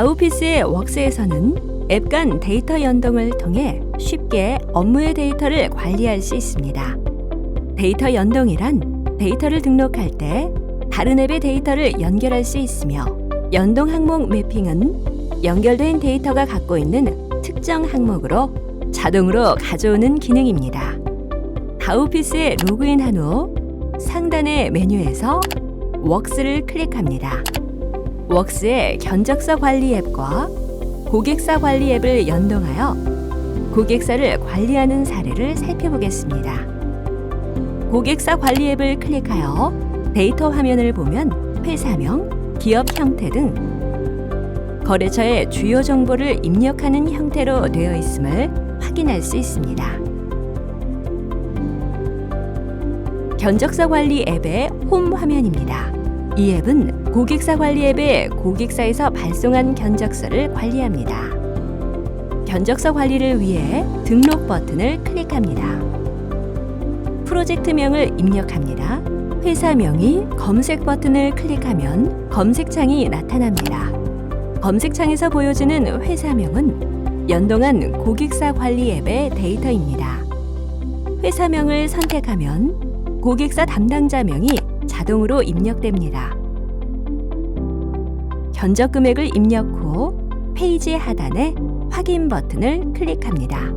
다우피스의 웍스에서는 앱 간 데이터 연동을 통해 쉽게 업무의 데이터를 관리할 수 있습니다. 데이터 연동이란 데이터를 등록할 때 다른 앱의 데이터를 연결할 수 있으며 연동 항목 매핑은 연결된 데이터가 갖고 있는 특정 항목으로 자동으로 가져오는 기능입니다. 다우피스에 로그인한 후 상단의 메뉴에서 웍스를 클릭합니다. 웍스의 견적서 관리 앱과 고객사 관리 앱을 연동하여 고객사를 관리하는 사례를 살펴보겠습니다. 고객사 관리 앱을 클릭하여 데이터 화면을 보면 회사명, 기업 형태 등 거래처의 주요 정보를 입력하는 형태로 되어 있음을 확인할 수 있습니다. 견적서 관리 앱의 홈 화면입니다. 이 앱은 고객사 관리 앱의 고객사에서 발송한 견적서를 관리합니다. 견적서 관리를 위해 등록 버튼을 클릭합니다. 프로젝트명을 입력합니다. 회사명이 검색 버튼을 클릭하면 검색창이 나타납니다. 검색창에서 보여지는 회사명은 연동한 고객사 관리 앱의 데이터입니다. 회사명을 선택하면 고객사 담당자명이 자동으로 입력됩니다. 견적 금액을 입력 후 페이지 하단에 확인 버튼을 클릭합니다.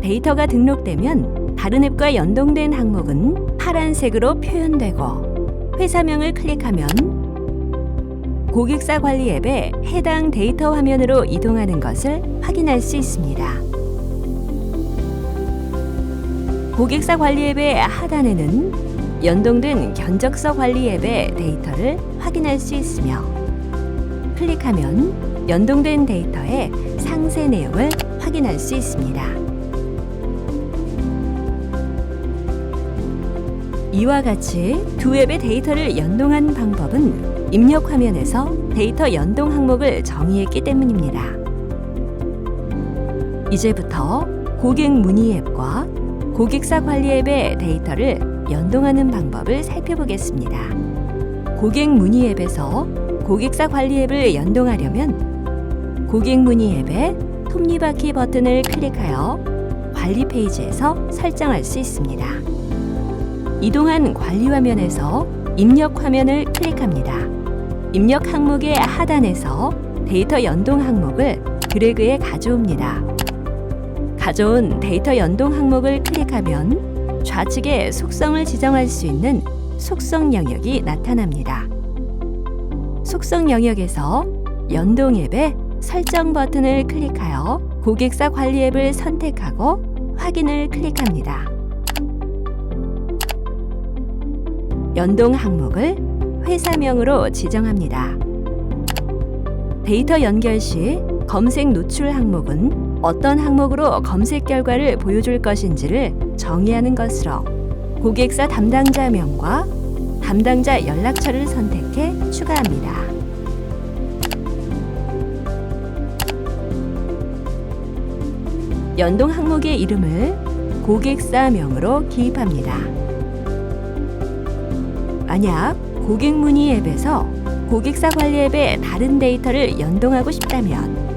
데이터가 등록되면 다른 앱과 연동된 항목은 파란색으로 표현되고 회사명을 클릭하면 고객사 관리 앱의 해당 데이터 화면으로 이동하는 것을 확인할 수 있습니다. 고객사 관리 앱의 하단에는 연동된 견적서 관리 앱의 데이터를 확인할 수 있으며 클릭하면 연동된 데이터의 상세 내용을 확인할 수 있습니다. 이와 같이 두 앱의 데이터를 연동한 방법은 입력 화면에서 데이터 연동 항목을 정의했기 때문입니다. 이제부터 고객 문의 앱과 고객사 관리 앱의 데이터를 연동하는 방법을 살펴보겠습니다. 고객 문의 앱에서 고객사 관리 앱을 연동하려면 고객 문의 앱의 톱니바퀴 버튼을 클릭하여 관리 페이지에서 설정할 수 있습니다. 이동한 관리 화면에서 입력 화면을 클릭합니다. 입력 항목의 하단에서 데이터 연동 항목을 드래그해 가져옵니다. 가져온 데이터 연동 항목을 클릭하면 좌측에 속성을 지정할 수 있는 속성 영역이 나타납니다. 속성 영역에서 연동 앱의 설정 버튼을 클릭하여 고객사 관리 앱을 선택하고 확인을 클릭합니다. 연동 항목을 회사명으로 지정합니다. 데이터 연결 시 검색 노출 항목은 어떤 항목으로 검색 결과를 보여줄 것인지를 정의하는 것으로 고객사 담당자 명과 담당자 연락처를 선택해 추가합니다. 연동 항목의 이름을 고객사 명으로 기입합니다. 만약 고객 문의 앱에서 고객사 관리 앱에 다른 데이터를 연동하고 싶다면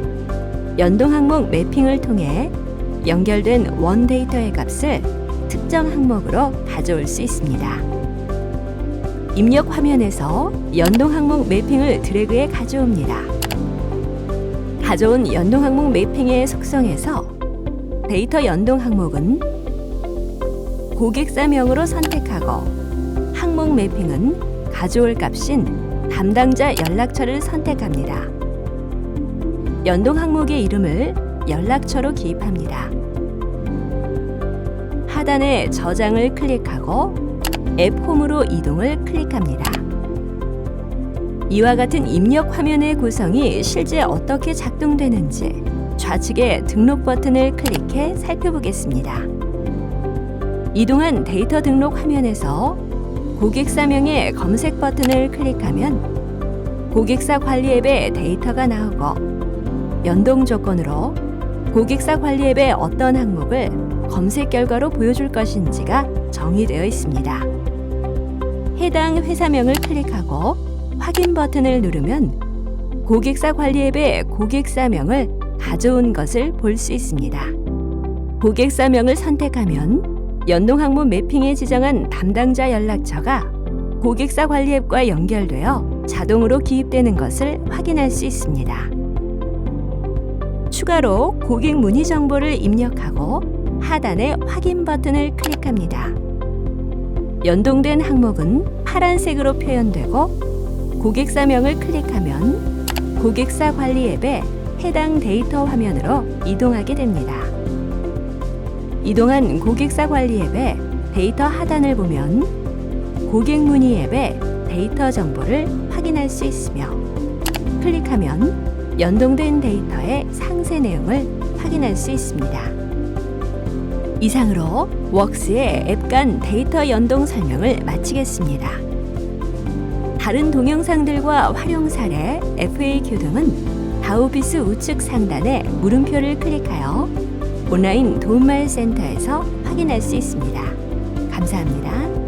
연동 항목 매핑을 통해 연결된 원 데이터의 값을 특정 항목으로 가져올 수 있습니다. 입력 화면에서 연동 항목 매핑을 드래그해 가져옵니다. 가져온 연동 항목 매핑의 속성에서 데이터 연동 항목은 고객사명으로 선택하고 항목 매핑은 가져올 값인 담당자 연락처를 선택합니다. 연동 항목의 이름을 연락처로 기입합니다. 하단에 저장을 클릭하고 앱 홈으로 이동을 클릭합니다. 이와 같은 입력 화면의 구성이 실제 어떻게 작동되는지 좌측의 등록 버튼을 클릭해 살펴보겠습니다. 이동한 데이터 등록 화면에서 고객사명의 검색 버튼을 클릭하면 고객사 관리 앱의 데이터가 나오고 연동 조건으로 고객사 관리 앱의 어떤 항목을 검색 결과로 보여줄 것인지가 정의되어 있습니다. 해당 회사명을 클릭하고 확인 버튼을 누르면 고객사 관리 앱의 고객사명을 가져온 것을 볼 수 있습니다. 고객사명을 선택하면 연동 항목 매핑에 지정한 담당자 연락처가 고객사 관리 앱과 연결되어 자동으로 기입되는 것을 확인할 수 있습니다. 추가로 고객 문의 정보를 입력하고 하단의 확인 버튼을 클릭합니다. 연동된 항목은 파란색으로 표현되고 고객사명을 클릭하면 고객사 관리 앱의 해당 데이터 화면으로 이동하게 됩니다. 이동한 고객사 관리 앱의 데이터 하단을 보면 고객 문의 앱의 데이터 정보를 확인할 수 있으며 클릭하면 연동된 데이터의 상세 내용을 확인할 수 있습니다. 이상으로 웍스의 앱 간 데이터 연동 설명을 마치겠습니다. 다른 동영상들과 활용 사례, FAQ 등은 바오피스 우측 상단의 물음표를 클릭하여 온라인 도움말 센터에서 확인할 수 있습니다. 감사합니다.